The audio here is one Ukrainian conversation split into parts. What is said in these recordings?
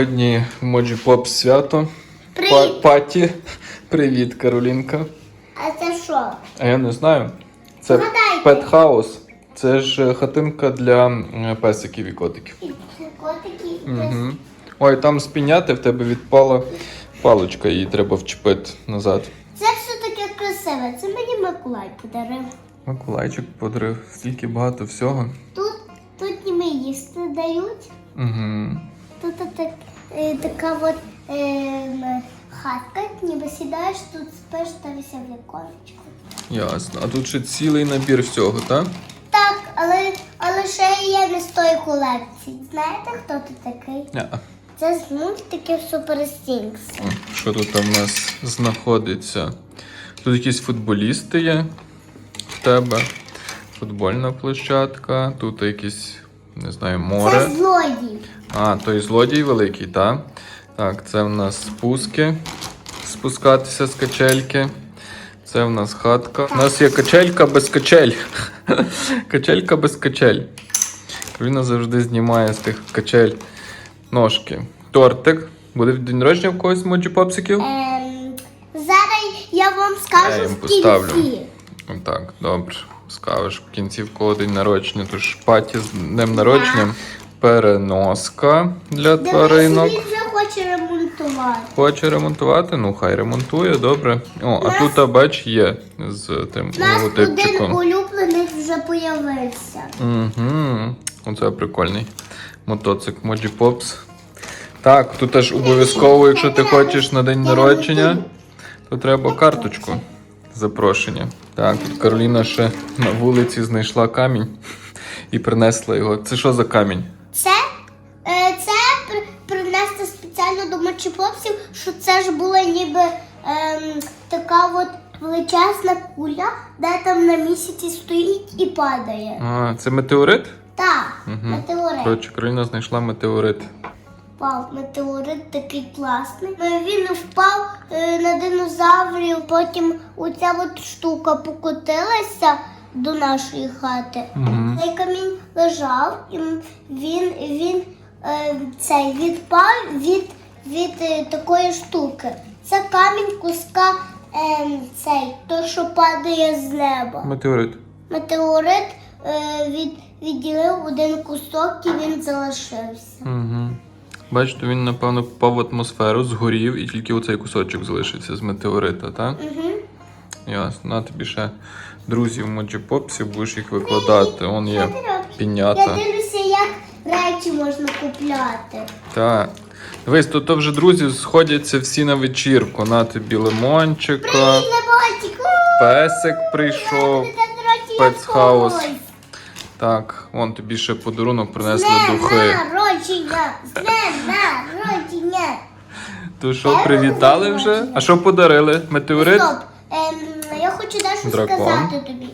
сьогодні Моджі Поп свято. Привіт. Паті. Привіт, Каролінка. А це що? А я не знаю. Це Вгадайте. петхаус. Це ж е, хатинка для е, песиків і котиків. І котики. Угу. Ой, там спіняти в тебе відпала паличка, її треба вчепити назад. Це все таке красиве. Це мені Миколай подарив. Миколайчик подарив стільки багато всього. Тут, тут їсти дають. Угу. Тут так, е, така от е, хатка, ніби сідаєш, тут спиш та вися в віконечку. Ясно. А тут ще цілий набір всього, так? Так, але, але ще є не з тої колекції. Знаєте, хто ти такий? Ня. Це з мультиків Супер Стінкс. Що тут там у нас знаходиться? Тут якісь футболісти є в тебе. Футбольна площадка, тут якісь, не знаю, Це море. злодій. А, той злодій великий, так? Так, це в нас спуски. Спускатися з качельки. Це в нас хатка. У нас є качелька без качель. Качелька без качель. Кароліна завжди знімає з тих качель ножки. Тортик. Буде день народження в когось моджі попсиків? Ем, зараз я вам Я скажу їм поставлю. кінці. Так, добре. Скажеш в кінці в кого день народження. Тож паті з днем народження. Переноска для Дивись, тваринок. він вже хоче ремонтувати. Хоче ремонтувати? Ну, хай ремонтує, добре. О, а Нас- тут, бач, є з тим У нас один логотипчиком. улюблений вже появився. Угу. Оце прикольний мотоцик Моджі Попс. Так, тут теж обов'язково, якщо ти хочеш на день народження, то треба карточку запрошення. Так, тут Кароліна ще на вулиці знайшла камінь і принесла його. Це що за камінь? Це, е, це при- принести спеціально до мочеплопсів, що це ж була ніби ем, така от величезна куля, де там на місяці стоїть і падає. А, це метеорит? Так, Мгм. метеорит. Коротше, Кароліна знайшла метеорит. Вау, метеорит такий класний. Ну, Він впав е, на динозаврів, потім оця от штука покотилася до нашої хати. Мгм. Цей камінь лежав, і він, він е, цей відпав від, від е, такої штуки. Це камінь куска цей, то, що падає з неба. Метеорит. Метеорит від, відділив один кусок і він залишився. Угу. Бачите, він, напевно, попав в атмосферу, згорів, і тільки оцей кусочок залишився з метеорита, так? Угу. Ясно. На тобі ще друзів Моджі будеш їх викладати. Он є робиш? Я дивлюся, як речі можна купляти. Так. Дивись, то, то вже друзі сходяться всі на вечірку. На тобі лимончика, Лебатик, песик прийшов. Пецхаус. Так, вон тобі ще подарунок принесли духи. днем народження! З днем народження! То що, привітали вже? А що подарили? Метеорит? Стоп, ем, я хочу дещо Дракон. сказати тобі.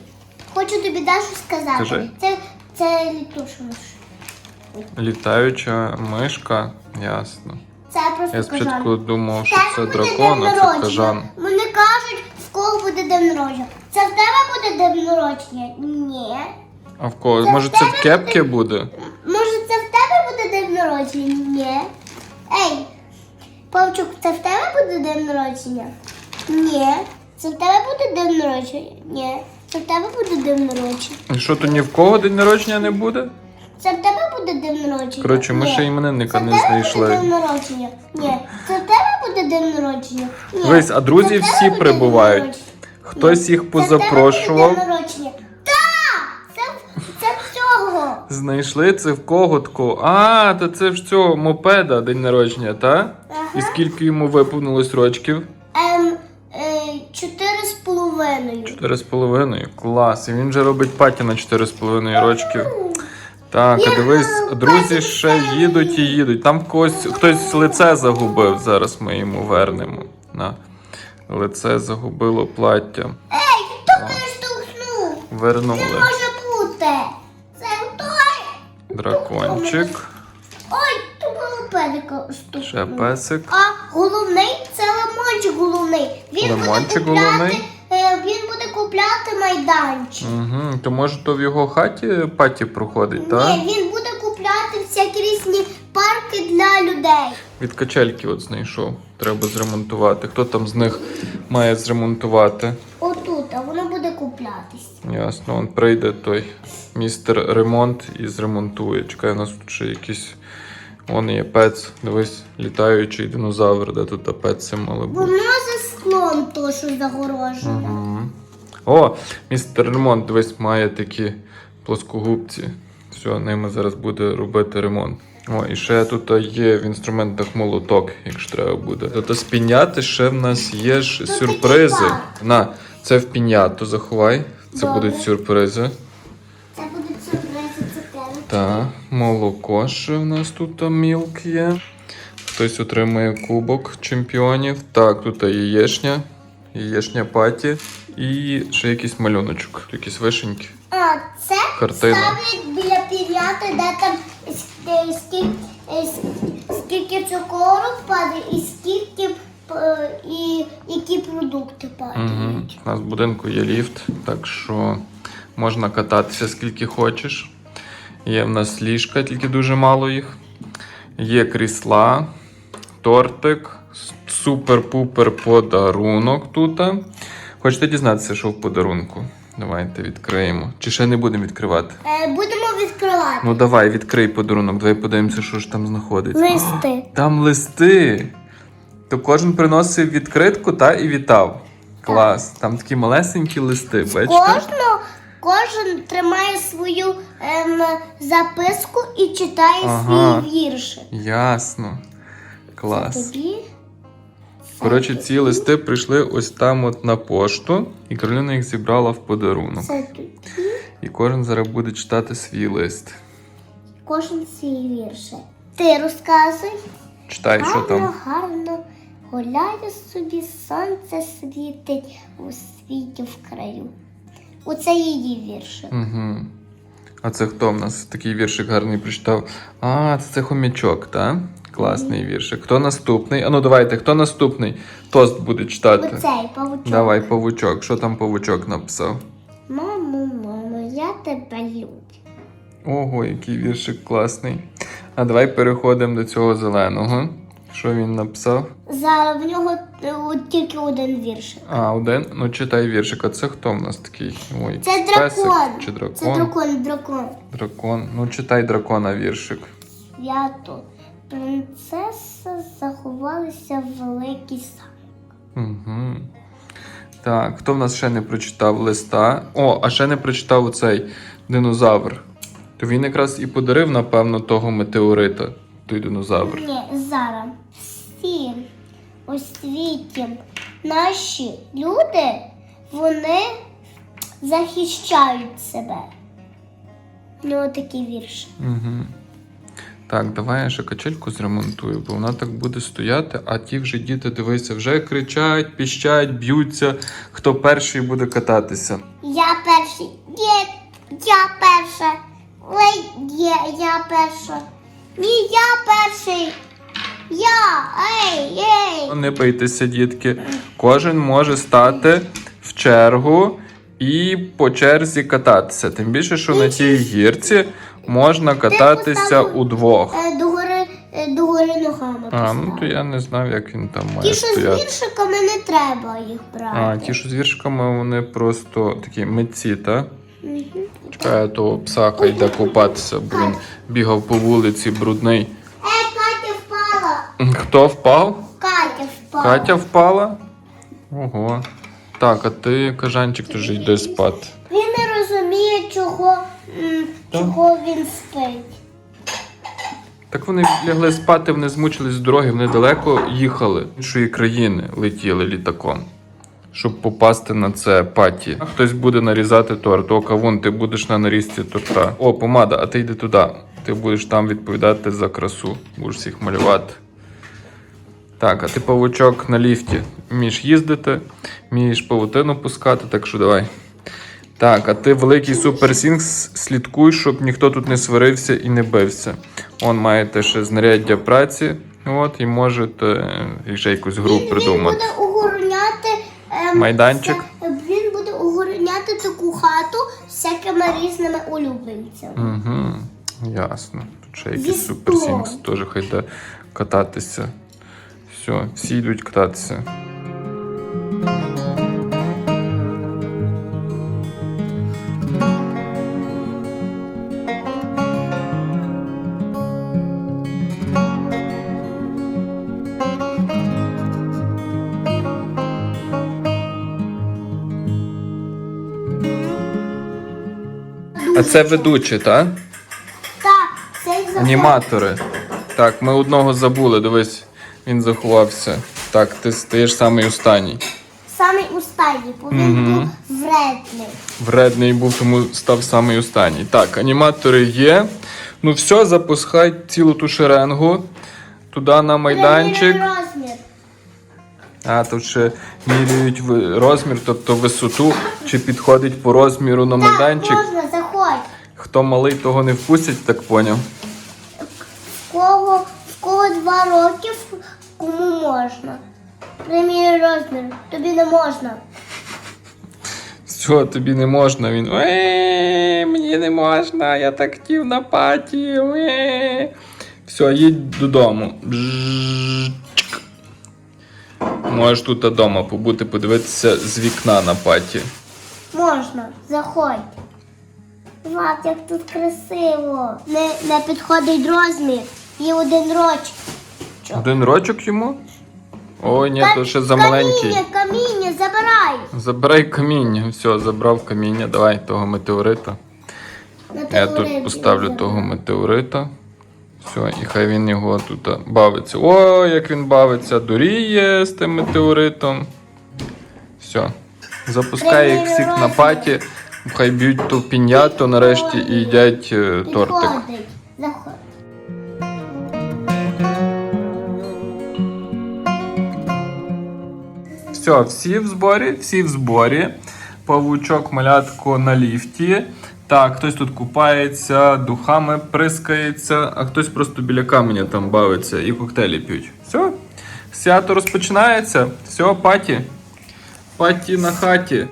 Хочу тобі дещо сказати. Кажи. Це, це літушмиш. Літаюча мишка. Ясно. Це просто Я спочатку кажан. думав, що це буде дракон, день а це народження. кажан. Вони кажуть, в кого буде день народження. Це в тебе буде день народження? Ні. А в кого? Це Може в це тебе в кепки буде? Може, це в тебе буде день народження? Ні. Ей, Павчук, це в тебе буде день народження? Ні. Це в тебе буде день народження? Ні. Це в тебе буде день народження? І що то ні в кого день народження не буде? Це в тебе буде день народження? Коротше, ми Ні. ще іменинника Це в тебе буде день народження? Ні. Це в тебе буде день народження? Ні. Дивись, а друзі Це в тебе всі буде прибувають. народження? Хтось їх Це в тебе позапрошував. буде день народження? Знайшли це в кого тако? А, то це ж цього мопеда день народження, та? Ага. І скільки йому виповнилось рочків? Ем, е, чотири з половиною. Чотири з половиною. Клас. І він вже робить паті на чотири з половиною рочків. Так, а дивись, друзі ще їдуть і їдуть. Там когось хтось лице загубив. Зараз ми йому вернемо. На. Лице загубило плаття. Ей, хто мене штовхнув? Вернули. Дракончик. Ой, то було педика. Ще песик. А головний це лимончик головний. Він Лимончик буде купляти, головний? е, він буде купляти майданчик. Угу. То може то в його хаті паті проходить, так? Ні, він буде купляти всякі різні парки для людей. Від качельки от знайшов. Треба зремонтувати. Хто там з них має зремонтувати? Отут, а воно буде куплятись. Ясно, он прийде той містер ремонт і зремонтує. Чекай, у нас тут ще якийсь. Вон є пец. Дивись, літаючий динозавр, де тут пеці мали бути. Воно за склом то, що загорожено. Мгм. О, містер ремонт, дивись, має такі плоскогубці. Все, ними зараз буде робити ремонт. О, і ще тут є в інструментах молоток, якщо треба буде. Тобто з піняти ще в нас є ж сюрпризи. На, це в піняту заховай. Це Добре. будуть сюрпризи. Це будуть сюрпризи цукерки. Так, молоко ще в нас тут там мілк є. Хтось отримує кубок чемпіонів. Так, тут яєшня, яєшня паті і ще якийсь малюночок, якісь вишеньки. А, це Картина. ставить біля пір'яти, де там скільки, скільки цукору падає і скільки і які продукти Угу. У нас в будинку є ліфт, так що можна кататися скільки хочеш. Є в нас ліжка, тільки дуже мало їх. Є крісла, тортик, супер-пупер подарунок тут. Хочете дізнатися, що в подарунку? Давайте відкриємо. Чи ще не будемо відкривати? Е, будемо відкривати. Ну давай, відкрий подарунок, давай подивимося, що ж там знаходиться. Листи. Там листи. То кожен приносив відкритку та і вітав. Клас. Там такі малесенькі листи, бачите? Кожного, кожен тримає свою ем, записку і читає Ага. свій віршик. Ясно. Клас. Тобі Коротше, ці листи прийшли ось там от на пошту, і Кароліна їх зібрала в подарунок. це тобі. І кожен зараз буде читати свій лист. Кожен свій віршик. Ти розказуй. Читай, що гарно, гарно гуляє собі, сонце світить у світі в краю. Оце її віршик. Угу. А це хто в нас такий віршик гарний прочитав? А, це, це хомячок, так? Класний віршик. Хто наступний? А ну давайте, хто наступний? Тост буде читати. Оцей павучок. Давай, павучок. Що там павучок написав? Мамо, мамо, я тебе люблю. Ого, який віршик класний. А давай переходимо до цього зеленого. Що він написав? Зараз в нього е, тільки один віршик. А, один. Ну читай віршик. А це хто в нас такий? Ой, Це песик дракон. Чи дракон? Це дракон, дракон. Дракон. Ну читай дракона віршик. Я тут. Принцеса заховалася в великий сад. Угу. Так, хто в нас ще не прочитав листа? О, а ще не прочитав оцей динозавр. То він якраз і подарив, напевно, того метеорита, той динозавр. Ні, зараз. Всі у світі наші люди, вони захищають себе. Ну, такий вірш. Угу. Так, давай я ще качельку зремонтую, бо вона так буде стояти, а ті вже діти, дивися, вже кричать, піщать, б'ються. Хто перший буде кататися? Я перший. Ні, я перша. Ой, є, я перша. Ні, я перший. Я, ей, ей. Не бийтеся, дітки. Кожен може стати в чергу і по черзі кататися. Тим більше, що на тій гірці можна кататися поставив- удвох. Е, Догори, е, догори ногами. А, ну то я не знав, як він там має Ті, що з стояти. віршиками не треба їх брати. А, ті, що з віршками, вони просто такі митці, так? Чекай, а того пса хай йде купатися, бо він бігав по вулиці брудний. Е, Катя впала. Хто впав? Катя впала. Катя впала? Ого. Так, а ти, кажанчик, теж йди спати. Він не розуміє, чого, м, Так. чого він спить. Так вони лягли спати, вони змучились з дороги, вони далеко їхали з іншої країни, летіли літаком, щоб попасти на це паті. Хтось буде нарізати торт. О, кавун, ти будеш на нарізці торта. О, помада, а ти йди туди. Ти будеш там відповідати за красу, будеш всіх малювати. Так, а ти павучок на ліфті. Вмієш їздити, вмієш павутину пускати, так що давай. Так, а ти великий суперсінкс, слідкуй, щоб ніхто тут не сварився і не бився. Он маєте ще знаряддя праці, от, і можете ще якусь гру придумати. Ем, Майданчик? все- він буде огорняти таку хату всякими різними улюбленцями. Угу, ясно. Тут Ще якийсь суперсінкс теж хай йде кататися. Все, всі йдуть кататися. А це ведучі, так? Так, цей заход. Аніматори. Так, ми одного забули, дивись, він заховався. Так, ти стаєш самий останній. Самий останній, бо він був вредний. Вредний був, тому став самий останній. Так, аніматори є. Ну все, запускай цілу ту шеренгу. Туди на майданчик. Розмір. А, тут ще міряють ви- розмір, тобто висоту, чи підходить по розміру на Так, майданчик. заходь. Хто малий, того не впустять, так поняв. В кого, в кого два роки, кому можна. Примірюй розмір, тобі не можна. Все, тобі не можна. Він. Е, мені не можна, я так хотів на паті. Е. Все, їдь додому. Можеш тут вдома побути, подивитися з вікна на паті. Можна, заходь. Влад, як тут красиво. Не, не підходить розмір. Є один рочок. Один рочок йому? Ой, ні, то ще за маленький. Каміння, каміння, забирай. Забирай каміння. Все, забрав каміння. Давай того метеорита. Я тут поставлю того метеорита. Все, і хай він його тут бавиться. О, як він бавиться, дуріє з тим метеоритом. Все. Запускай їх всіх на паті. Хай б'ють ту піняту нарешті і їдять е, тортик. Все, всі в зборі, всі в зборі. Павучок малятко на ліфті. Так, хтось тут купається, духами прискається, а хтось просто біля каменя там бавиться і коктейлі п'ють. Все, свято розпочинається. Все, паті. Паті на хаті.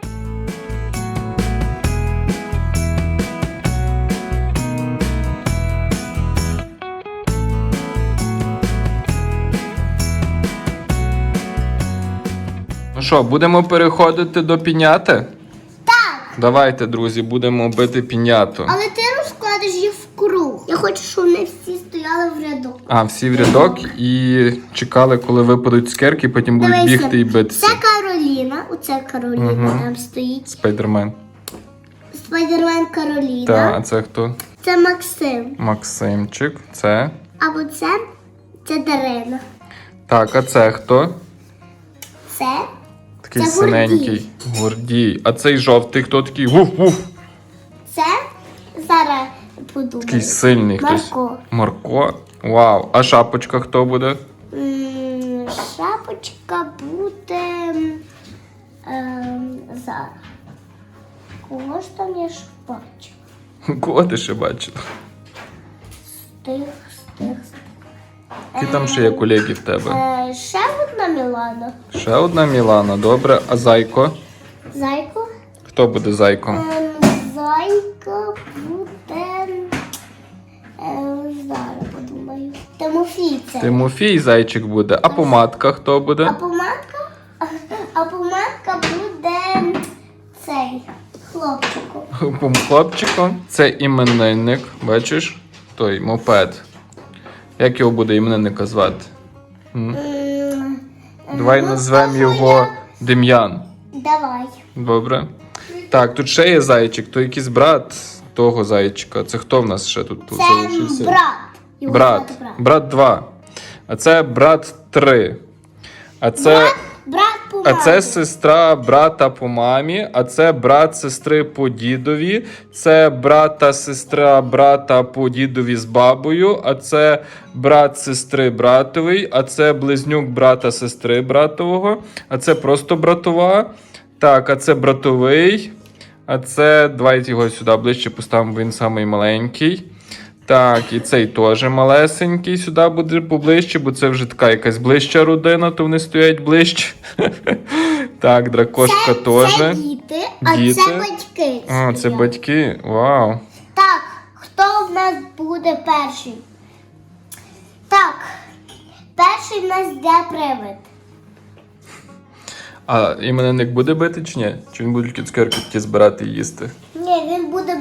Що, будемо переходити до піняти? Так, Давайте, друзі, будемо бити піняту. але ти розкладеш їх в круг. Я хочу, щоб вони всі стояли в ряду. А, всі в рядок і чекали, коли випадуть цукерки, потім будуть Дивися, бігти і битися. Це Кароліна, оце Кароліна Мгм. там стоїть. Спайдермен. Спайдермен Кароліна. Та, а це хто? Це Максим. Максимчик. Це. Або це, це Дарина. Так, а це хто? Це Такий Це синенький. Гордій. А цей жовтий хто такий? Вуф-вуф. Це зараз подумаю. Такий сильний хтось. Марко. Марко. Вау. А шапочка хто буде? М, Шапочка буде ем, зараз. Кого ж там я ж бачу? Кого ти ще бачила? Стих, стих. Які там ще є колеги в тебе? Е, ще одна Мілана. Ще одна Мілана, добре. А зайко? Зайко. Хто буде зайком? Ем, Зайка буде. Ем, зараз подумаю. Тимофій це. Тимофій зайчик буде. А помадка хто А буде? помадка? А помадка буде цей хлопчику. Хлопчиком. Це іменинник. Бачиш? Той мопед. Як його буде іменинника звати? М? М, Давай ну, назвемо його Дем'ян. Давай. Добре. Так, тут ще є зайчик, то якийсь брат того зайчика. Це хто в нас ще тут Це залишився? брат. Його Брат. звати брат. Брат 2. А це брат 3. А це. По А мамі. це сестра брата по мамі, а це брат сестри по дідові, це брата сестра брата по дідові з бабою, а це брат сестри братовий, а це близнюк брата сестри братового, а це просто братова. Так, а це братовий. А це давайте його сюди ближче поставимо, він самий маленький. Так, і цей теж малесенький сюди буде поближче, бо це вже така якась ближча родина, то вони стоять ближче. Так, дракошка теж. Це діти, а це батьки. А, це батьки. Вау. Так, хто в нас буде перший? Так, перший в нас йде привид. А іменинник буде бити чи ні? Чи він буде цукерки такі збирати і їсти?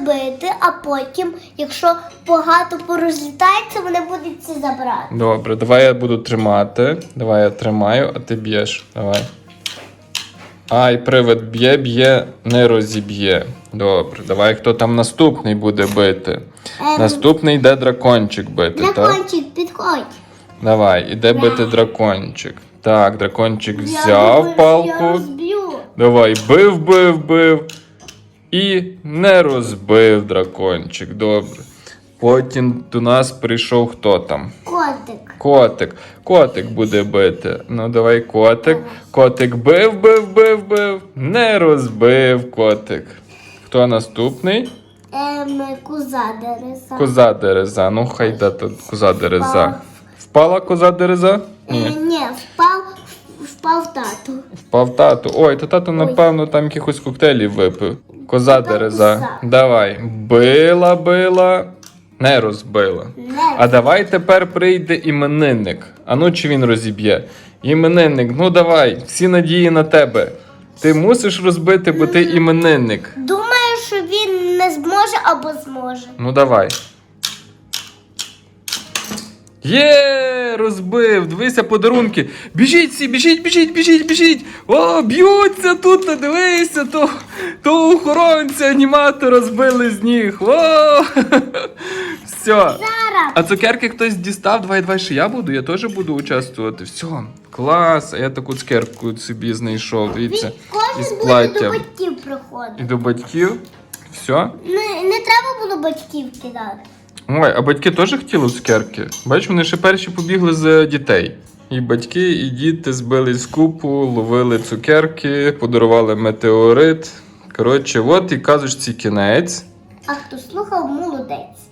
Ні, бити, а потім, якщо багато порозлітається, вони будуть це забрати. Добре, давай я буду тримати. Давай я тримаю, а ти б'єш. Давай. Ай, привид б'є, б'є, не розіб'є. Добре, давай хто там наступний буде бити. Ем. Наступний йде дракончик бити, так? Дракончик, підходь. Давай, іде бити дракончик. Так, дракончик Я взяв думаю, Я палку. розб'ю. Давай, бив, бив, бив. І не розбив дракончик. Добре. Потім до нас прийшов хто там? Котик. Котик. Котик буде бити. Ну давай котик. Котик бив, бив, бив, бив. Не розбив котик. Хто наступний? Ем, коза дереса. Коза дереза. Ну хай да тут коза дереза. Впала коза дереза? Е, Ні. ні, впав, впав тату. Впав тату. Ой, то тато, напевно, там якихось коктейлів випив. Коза дереза. Давай. Била, била, не розбила. А давай тепер прийде іменинник. А ну чи він розіб'є? Іменинник, ну давай, всі надії на тебе. Ти мусиш розбити, бо ти іменинник. Думаю, що він не зможе або зможе. Ну давай. Є, розбив. Дивися подарунки. Біжіть всі, біжіть, біжіть, біжіть, біжіть. О, б'ються тут, та дивися, то, то охоронця аніматора збили з ніг. О! Все. А цукерки хтось дістав, давай, давай, ще я буду, я теж буду участвувати. Все, клас. А я таку цукерку собі знайшов. Дивіться. Із кожен буде до батьків приходити. І до батьків. Все. Не, не треба було батьків кидати. Ой, а батьки теж хотіли цукерки. Бачиш, вони ще перші побігли з дітей. І батьки, і діти збились з купу, ловили цукерки, подарували метеорит. Коротше, от і казочці кінець. А хто слухав, молодець.